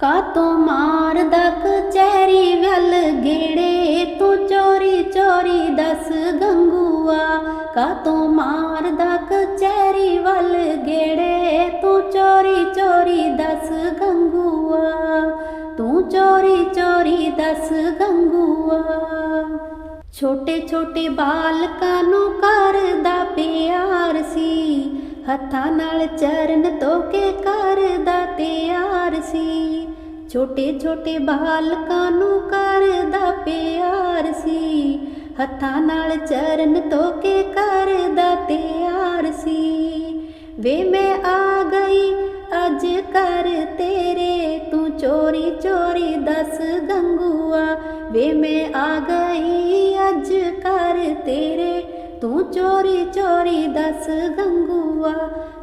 ਕਾਤੋਂ ਮਾਰਦਾ ਕਚਹਿਰੀ ਵੱਲ ਗੇੜੇ, ਤੂੰ ਚੋਰੀ ਚੋਰੀ ਦੱਸ ਗੰਗੂਆ। ਕਾਤੋਂ ਮਾਰਦਾ ਕਚਹਿਰੀ ਵੱਲ ਗੇੜੇ, ਤੂੰ ਚੋਰੀ ਚੋਰੀ ਦੱਸ ਗੰਗੂਆ। ਤੂੰ ਚੋਰੀ ਚੋਰੀ ਦੱਸ ਗੰਗੂਆ। ਛੋਟੇ ਛੋਟੇ ਬਾਲਕਾਂ ਨੂੰ ਕਰਦਾ ਪਿਆਰ ਸੀ, ਹੱਥਾਂ ਨਾਲ ਚਰਨ ਧੋ ਕੇ ਕਰਦਾ ਤਿਆਰ ਸੀ। ਛੋਟੇ ਛੋਟੇ ਬਾਲਕਾਂ ਨੂੰ ਕਰਦਾ ਪਿਆਰ ਸੀ। ਹੱਥਾਂ ਨਾਲ ਚਰਨ ਧੋ ਕੇ ਕਰਦਾ ਤਿਆਰ ਸੀ। ਵੇ ਮੈਂ ਆ ਗਈ, ਅੱਜ ਕਰ ਤੇਰੇ, ਤੂੰ ਚੋਰੀ ਚੋਰੀ ਦੱਸ ਗੰਗੂਆ। ਵੇ ਮੈਂ ਆ ਗਈ, ਅੱਜ ਕਰ ਤੇਰੇ ਤੂੰ ਚੋਰੀ ਚੋਰੀ ਦੱਸ ਗੰਗੂਆ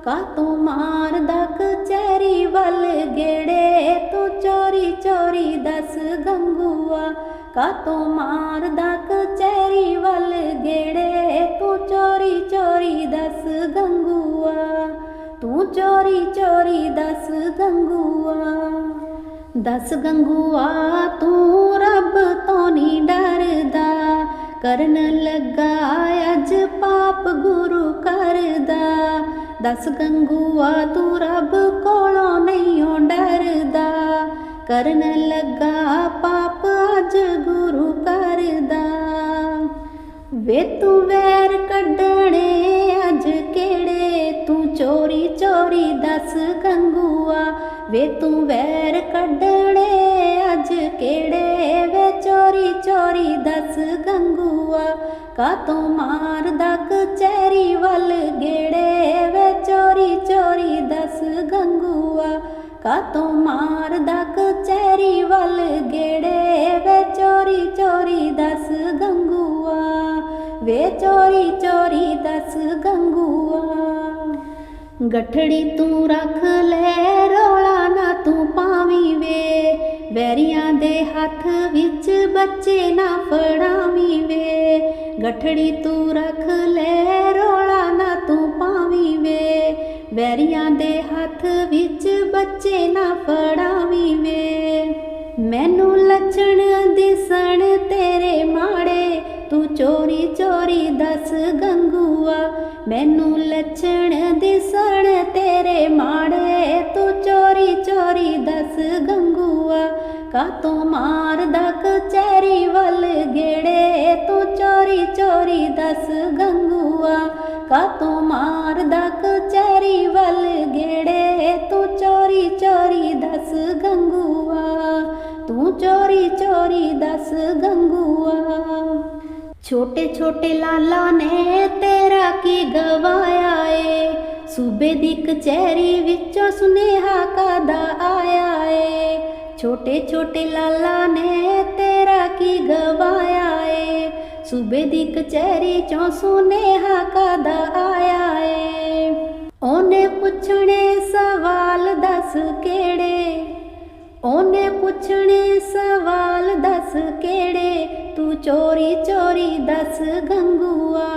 ਕਾਤੋਂ ਮਾਰਦਾ ਕਚਹਿਰੀ ਵੱਲ ਗੇੜੇ? ਤੂੰ ਚੋਰੀ ਚੋਰੀ ਦੱਸ ਗੰਗੂਆ ਕਾਤੋਂ ਮਾਰਦਾ ਕਚਹਿਰੀ ਵੱਲ ਗੇੜੇ? ਤੂੰ ਚੋਰੀ ਚੋਰੀ ਦੱਸ ਗੰਗੂਆ, ਤੂੰ ਚੋਰੀ ਚੋਰੀ ਦੱਸ ਗੰਗੂਆ। ਦੱਸ ਗੰਗੂਆ, ਤੂੰ ਰੱਬ ਤੋਂ ਨਹੀਂ ਡਰ ਕਰਨ ਲੱਗਾ, ਅੱਜ ਪਾਪ ਗੁਰੂ ਕਰਦਾ। ਦੱਸ ਗੰਗੂਆ, ਤੂੰ ਰੱਬ ਕੋਲੋਂ ਨਹੀਂ ਓ ਡਰਦਾ। ਕਰਨ ਲੱਗਾ, ਪਾਪ ਅੱਜ ਗੁਰੂ ਕਰਦਾ। ਵੇ ਤੂੰ ਵੈਰ ਕੱਢਣੇ, ਅੱਜ ਕਿਹੜੇ? ਤੂੰ ਚੋਰੀ ਚੋਰੀ ਦੱਸ ਗੰਗੂਆ। ਵੇ ਤੂੰ ਵੈਰ ਕੱਢਣੇ, ਅੱਜ ਕਿਹੜੇ? ਵੇ ਚੋਰੀ ਚੋਰੀ ਦੱਸ ਗੰਗੂਆ ਕਾਤੋਂ ਮਾਰਦਾ ਕਚਹਿਰੀ ਵੱਲ ਗੇੜੇ ਵੇ, ਚੋਰੀ ਚੋਰੀ ਦੱਸ ਗੰਗੂਆ। ਕਾਤੋਂ ਮਾਰਦਾ ਕਚਹਿਰੀ ਵੱਲ ਗੇੜੇ ਵੇ, ਚੋਰੀ ਚੋਰੀ ਦੱਸ ਗੰਗੂਆ। ਵੇ, ਚੋਰੀ ਚੋਰੀ ਦੱਸ ਗੰਗੂਆ। ਗਠੜੀ ਤੂੰ ਰੱਖ ਲੈ, ਰੋਲਾ ਨਾ ਤੂੰ ਪਾਵੀਂ ਵੇ। ਵੈਰੀਆਂ ਦੇ ਹੱਥ ਵਿੱਚ ਬੱਚੇ ਨਾ ਫੜਾਵੀਂ ਵੇ। ਗਠੜੀ ਤੂੰ ਰੱਖ ਲੈ, ਰੋਲਾ ਨਾ ਤੂੰ ਪਾਵੀਂ ਵੇ। ਵੈਰੀਆਂ ਦੇ ਹੱਥ ਵਿੱਚ ਬੱਚੇ ਨਾ ਫੜਾਵੀਂ ਵੇ। ਮੈਨੂੰ ਲੱਛਣ ਦਿਸਣ ਤੇਰੇ ਮਾੜੇ, ਤੂੰ ਚੋਰੀ ਚੋਰੀ ਦੱਸ ਗੰਗੂਆ। ਮੈਨੂੰ ਲੱਛਣ ਦਿਸਣ ਤੇਰੇ ਮਾੜੇ ਕਾਤੋਂ ਮਾਰਦਾ ਕਚਹਿਰੀ ਵੱਲ ਗੇੜੇ, ਤੂੰ ਚੋਰੀ ਚੋਰੀ ਦੱਸ ਗੰਗੂਆ। ਕਾਤੋਂ ਮਾਰਦਾ ਕਚਹਿਰੀ ਵੱਲ ਗੇੜੇ, ਤੂੰ ਚੋਰੀ ਚੋਰੀ ਦੱਸ ਗੰਗੂਆ। ਤੂੰ ਚੋਰੀ ਚੋਰੀ ਦੱਸ ਗੰਗੂਆ। ਛੋਟੇ ਛੋਟੇ ਲਾਲਾ ਨੇ ਤੇਰਾ ਕੀ ਗਵਾਇਆ ਏ? ਸੂਬੇ ਦੀ ਕਚਹਿਰੀ ਵਿੱਚੋਂ ਸੁਨੇਹਾ ਕਾਦਾ ਆਇਆ ਏ? ਛੋਟੇ ਛੋਟੇ ਲਾਲਾ ਨੇ ਤੇਰਾ ਕੀ ਗਵਾਇਆ ਏ? ਸੂਬੇ ਦੀ ਕਚਹਿਰੀ ਚੋਂ ਸੁਨੇਹਾ ਕਦਾ ਆਇਆ ਏ? ਉਹਨੇ ਪੁੱਛਣੇ ਸਵਾਲ ਦੱਸ ਕਿਹੜੇ? ਉਹਨੇ ਪੁੱਛਣੇ ਸਵਾਲ ਦੱਸ ਕਿਹੜੇ? ਤੂੰ ਚੋਰੀ ਚੋਰੀ ਦੱਸ ਗੰਗੂਆ।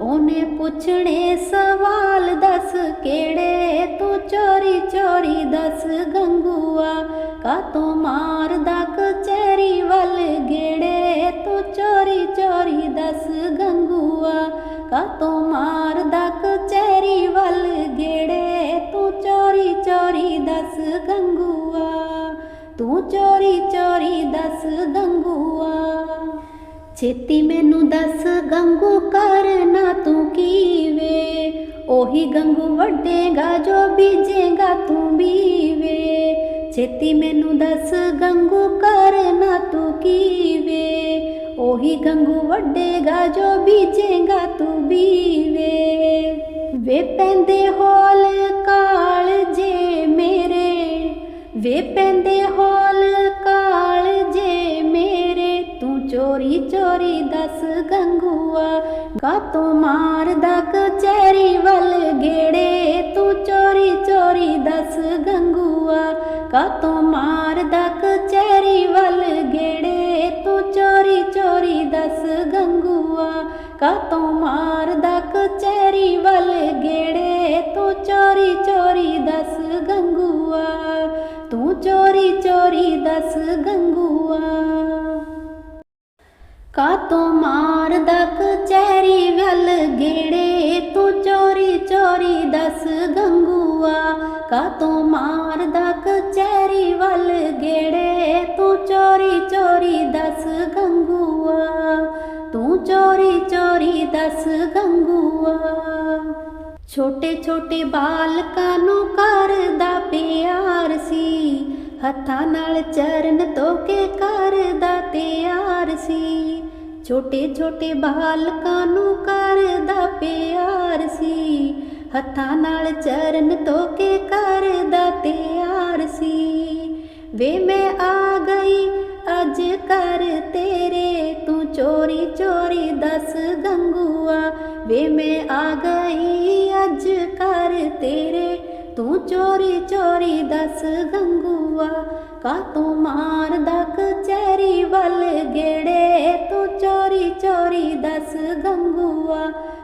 ਉਹਨੇ ਪੁੱਛਣੇ ਸਵਾਲ ਦੱਸ ਕਿਹੜੇ? ਤੂੰ ਚੋਰੀ ਚੋਰੀ ਦੱਸ ਗੰਗੂਆ। ਕਾਤੋਂ ਮਾਰਦਾ ਕਚਹਿਰੀ ਵੱਲ ਗੇੜੇ, ਤੂੰ ਚੋਰੀ ਚੋਰੀ ਦੱਸ ਗੰਗੂਆ। ਕਾਤੋਂ ਮਾਰਦਾ ਕਚਹਿਰੀ ਵੱਲ ਗੇੜੇ, ਤੂੰ ਚੋਰੀ ਚੋਰੀ ਦੱਸ ਗੰਗੂਆ। ਤੂੰ ਚੋਰੀ ਚੋਰੀ ਦੱਸ ਗੰਗੂਆ। ਛੇਤੀ ਮੈਨੂੰ ਦੱਸ ਗੰਗੂ ਕਰਨਾ ਤੂੰ ਕੀ ਵੇ ਉਹੀ ਗੰਗੂ ਵੱਡੇਗਾ ਜੋ ਬੀਜੇਗਾ ਤੂੰ ਬੀਵੇ। ਛੇਤੀ ਮੈਨੂੰ ਦੱਸ ਗੰਗੂ ਕਰਨਾ ਤੂੰ ਕੀ ਵੇ ਉਹੀ ਗੰਗੂ ਵੱਡੇਗਾ ਜੋ ਬੀਜੇਗਾ ਤੂੰ ਬੀਵੇ। ਵੇ ਪੈਂਦੇ ਹੋਲ ਕਾਲ ਜੇ ਮੇਰੇ। ਵੇ ਪੈਂਦੇ ਹੋਲ ਕਾਲ ਜੇ ਮੇਰੇ। ਤੂੰ ਚੋਰੀ ਚੋਰੀ ਦੱਸ ਗੰਗੂਆ ਗਾ ਤੂੰ ਮਾਰਦਾ ਕਚਹਿਰੀ ਵੱਲ ਗੇੜੇ। ਤੂੰ ਚੋਰੀ ਚੋਰੀ ਦੱਸ ਗੰਗੂਆ ਕਾਤੋਂ ਮਾਰਦਾ ਕਚਹਿਰੀ ਵੱਲ ਗੇੜੇ? ਤੂੰ ਚੋਰੀ ਚੋਰੀ ਦੱਸ ਗੰਗੂਆ। ਕਾਤੋਂ ਮਾਰਦਾ ਕਚਹਿਰੀ ਵੱਲ ਗੇੜੇ? ਤੂੰ ਚੋਰੀ ਚੋਰੀ ਦੱਸ ਗੰਗੂਆ। ਤੂੰ ਚੋਰੀ ਚੋਰੀ ਦੱਸ ਦਸ ਗੰਗੂਆ ਕਾਤੋਂ ਮਾਰਦਾ ਕਾਤੋਂ ਮਾਰਦਾ ਕਚਹਿਰੀ ਵੱਲ ਗੇੜੇ? ਤੂੰ ਚੋਰੀ ਚੋਰੀ ਦਸ ਗੰਗੂਆ। ਤੂੰ ਚੋਰੀ ਚੋਰੀ ਦਸ ਗੰਗੂਆ। ਛੋਟੇ ਛੋਟੇ ਬਾਲਕਾਂ ਨੂੰ ਕਰਦਾ ਪਿਆਰ ਸੀ। ਹੱਥਾਂ ਨਾਲ ਚਰਨ ਧੋ ਕੇ ਕਰਦਾ ਤਿਆਰ ਸੀ। ਛੋਟੇ ਛੋਟੇ ਬਾਲਕਾਂ ਨੂੰ ਕਰਦਾ ਪਿਆਰ ਸੀ। ਹੱਥਾਂ ਨਾਲ ਚਰਨ ਧੋ ਕੇ ਕਰਦਾ ਤਿਆਰ ਸੀ। ਵੇ ਮੈਂ ਆ ਗਈ, ਅੱਜ ਕਰ ਤੇਰੇ, ਤੂੰ ਚੋਰੀ ਚੋਰੀ ਦੱਸ ਗੰਗੂਆ। ਵੇ ਮੈਂ ਆ ਗਈ, ਅੱਜ ਕਰ ਤੇਰੇ, ਤੂੰ ਚੋਰੀ ਚੋਰੀ ਦੱਸ ਗੰਗੂਆ। ਕਾਤੋਂ ਮਾਰਦਾ ਕਚਹਿਰੀ ਵੱਲ ਗੇੜੇ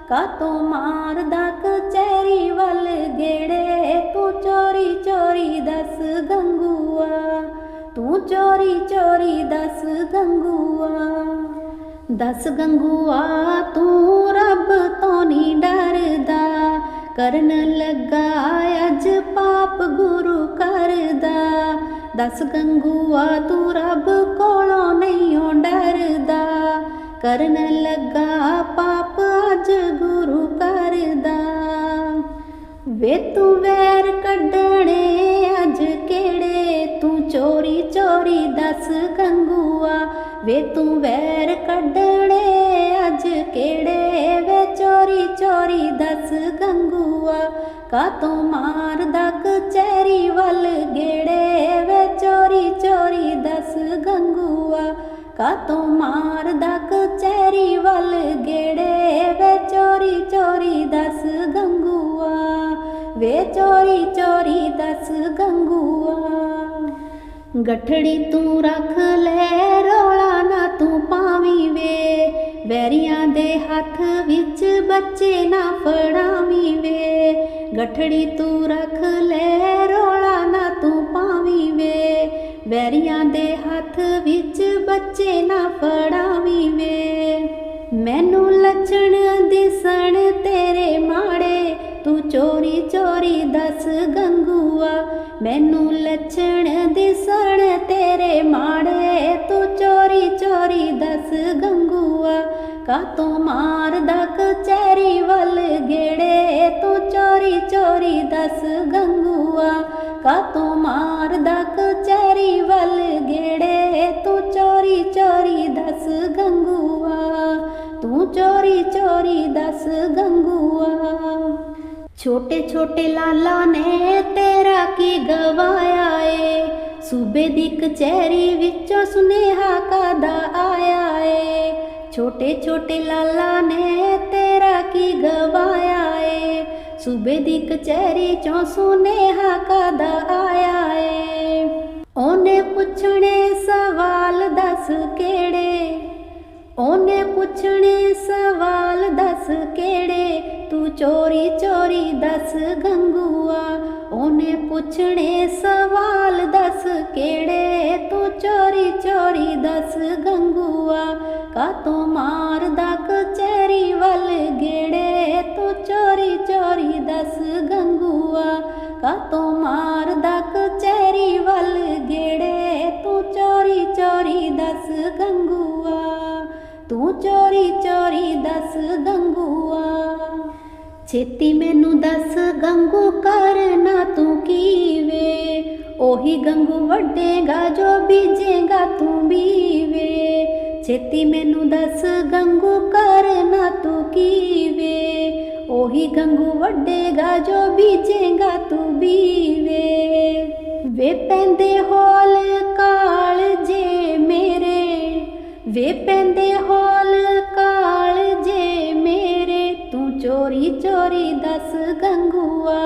ਕਾਤੋਂ ਮਾਰਦਾ ਕਚਹਿਰੀ ਵੱਲ ਗੇੜੇ? ਤੂੰ ਚੋਰੀ ਚੋਰੀ ਦੱਸ ਗੰਗੂਆ। ਤੂੰ ਚੋਰੀ ਚੋਰੀ ਦੱਸ ਗੰਗੂਆ। ਦੱਸ ਗੰਗੂਆ, ਤੂੰ ਰੱਬ ਤੋਂ ਨਹੀਂ ਡਰਦਾ। ਕਰਨ ਲੱਗਾ ਅੱਜ ਪਾਪ ਗੁਰੂ ਕਰਦਾ। ਦਸ ਗੰਗੂਆ, ਤੂੰ ਰੱਬ ਕੋਲੋਂ ਨਹੀਂ ਓ ਡਰਦਾ। ਕਰਨ ਲੱਗਾ ਪਾਪ ਅੱਜ ਗੁਰੂ ਕਰਦਾ। ਵੇ ਤੂੰ ਵੈਰ ਕੱਢਣੇ, ਅੱਜ ਕਿਹੜੇ? ਤੂੰ ਚੋਰੀ ਚੋਰੀ ਦੱਸ ਗੰਗੂਆ। ਵੇ ਤੂੰ ਵੈਰ ਕੱਢਣੇ, ਅੱਜ ਕਿਹੜੇ? ਵੇ ਚੋਰੀ ਚੋਰੀ ਦਸ ਗੰਗੂਆ। ਤੂੰ ਮਾਰਦਾ ਕਚਹਿਰੀ ਵੱਲ ਗੇੜੇ? ਵੇ ਚੋਰੀ ਚੋਰੀ ਦਸ ਗੰਗੂਆ। ਤੂੰ ਮਾਰਦਾ ਕਚਹਿਰੀ ਵੱਲ ਗੇੜੇ? ਚੋਰੀ ਚੋਰੀ ਦੱਸ ਗੰਗੂਆ, ਵੇ ਚੋਰੀ ਚੋਰੀ ਦਸ ਗੰਗੂਆ। ਗਠੜੀ ਤੂੰ ਰੱਖ ਲੈ, ਰੋਲਾ ਨਾ ਤੂੰ ਪਾਵੀਂ ਵੇ। ਵੈਰੀਆਂ ਦੇ ਹੱਥ ਵਿੱਚ ਬੱਚੇ ਨਾ ਫੜਾਵੀਂ ਵੇ। ਗਠੜੀ ਤੂੰ ਰੱਖ ਲੈ, ਰੋਲਾ ਨਾ ਤੂੰ ਪਾਵੀਂ ਵੇ। ਵੈਰੀਆਂ ਦੇ ਹੱਥ ਵਿੱਚ ਬੱਚੇ ਨਾ ਫੜਾਵੀਂ ਵੇ। ਮੈਨੂੰ ਲੱਛਣ ਦਿਸਣ ਤੇਰੇ ਮਾੜੇ, ਤੂੰ ਚੋਰੀ ਚੋਰੀ ਦੱਸ ਗੰਗੂਆ। ਮੈਨੂੰ ਲੱਛਣ ਦਿਸਣ ਤੇਰੇ ਮਾੜੇ, ਤੂੰ ਚੋਰੀ ਚੋਰੀ ਦੱਸ ਗੰਗੂਆ। ਕਾਤੋਂ ਮਾਰਦਾ ਕਚਹਿਰੀ ਵੱਲ ਗੇੜੇ, ਤੂੰ ਚੋਰੀ ਚੋਰੀ ਦੱਸ ਗੰਗੂਆ। ਕਾਤੋਂ ਮਾਰਦਾ ਚੋਰੀ ਗੰਗੂਆ। ਛੋਟੇ ਛੋਟੇ ਲਾਲਾ ਨੇ ਤੇਰਾ ਕੀ ਗਵਾਇਆ ਏ? ਸੂਬੇ ਦੀ ਕਚਹਿਰੀ ਵਿੱਚੋਂ ਸੁਨੇਹਾ ਕਾਦਾ ਆਇਆ ਏ? ਛੋਟੇ ਛੋਟੇ ਲਾਲਾ ਨੇ ਤੇਰਾ ਕੀ ਗਵਾਇਆ ਏ? ਸੂਬੇ ਦੀ ਕਚਹਿਰੀ ਚੋਂ ਸੁਨੇਹਾ ਕਾਦਾ ਆਇਆ ਏ? ਉਹਨੇ ਪੁੱਛਣੇ ਸਵਾਲ ਦੱਸ ਕਿਹੜੇ? ਉਹਨੇ ਪੁੱਛਣੇ ਸਵਾਲ ਦੱਸ ਕਿਹੜੇ? ਤੂੰ ਚੋਰੀ ਚੋਰੀ ਦੱਸ ਗੰਗੂਆ। ਉਹਨੇ ਪੁੱਛਣੇ ਸਵਾਲ ਦੱਸ ਕਿਹੜੇ? ਤੂੰ ਚੋਰੀ ਚੋਰੀ ਦੱਸ ਗੰਗੂਆ। ਕਾਤੋਂ ਮਾਰਦਾ ਕਚਹਿਰੀ ਵੱਲ ਗੇੜੇ? ਤੂੰ ਚੋਰੀ ਚੋਰੀ ਦੱਸ ਗੰਗੂਆ। ਕਾਤੋਂ ਮਾਰਦਾ ਕਚਹਿਰੀ ਵੱਲ ਗੇੜੇ? ਤੂੰ ਚੋਰੀ ਚੋਰੀ ਦੱਸ ਗੰਗੂ ਚੋਰੀ ਚੋਰੀ ਦੱਸ ਗੰਗੂਆ। ਛੇਤੀ ਮੈਨੂੰ ਦੱਸ ਗੰਗੂ ਕਰਨਾ ਤੂੰ ਕੀ ਵੇ ਉਹੀ ਗੰਗੂ ਵੱਡੇਗਾ ਜੋ ਬੀਜੇਗਾ ਤੂੰ ਬੀਵੇ। ਛੇਤੀ ਮੈਨੂੰ ਦੱਸ ਗੰਗੂ ਕਰਨਾ ਤੂੰ ਕੀ ਵੇ ਉਹੀ ਗੰਗੂ ਵੱਡੇਗਾ ਜੋ ਬੀਜੇਗਾ ਤੂੰ ਬੀਵੇ। ਵੇ ਪੈਂਦੇ ਹੋਲ ਕਾਲ ਵੇ ਪੈਂਦੇ ਹੋਲ ਕਾਲ ਜੇ ਮੇਰੇ? ਤੂੰ ਚੋਰੀ ਚੋਰੀ ਦੱਸ ਗੰਗੂਆ,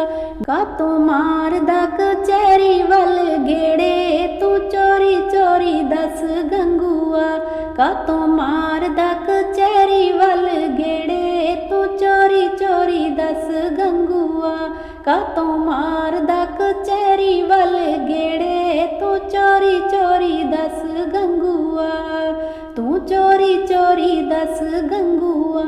ਕਾਤੋਂ ਮਾਰਦਾ ਕਚਹਿਰੀ ਵੱਲ ਗੇੜੇ? ਤੂੰ ਚੋਰੀ ਚੋਰੀ ਦੱਸ ਗੰਗੂਆ, ਕਾਤੋਂ ਮਾਰਦਾ ਕਚਹਿਰੀ ਵੱਲ ਗੇੜੇ? ਤੂੰ ਚੋਰੀ ਚੋਰੀ ਦੱਸ ਗੰਗੂਆ, ਕਾਤੋਂ ਮਾਰਦਾ ਕਚਹਿਰੀ ਵੱਲ ਗੇੜੇ? ਤੂੰ ਚੋਰੀ ਚੋਰੀ ਦੱਸ ਗੰਗੂਆ। ਤੂੰ ਚੋਰੀ ਚੋਰੀ ਦੱਸ ਗੰਗੂਆ।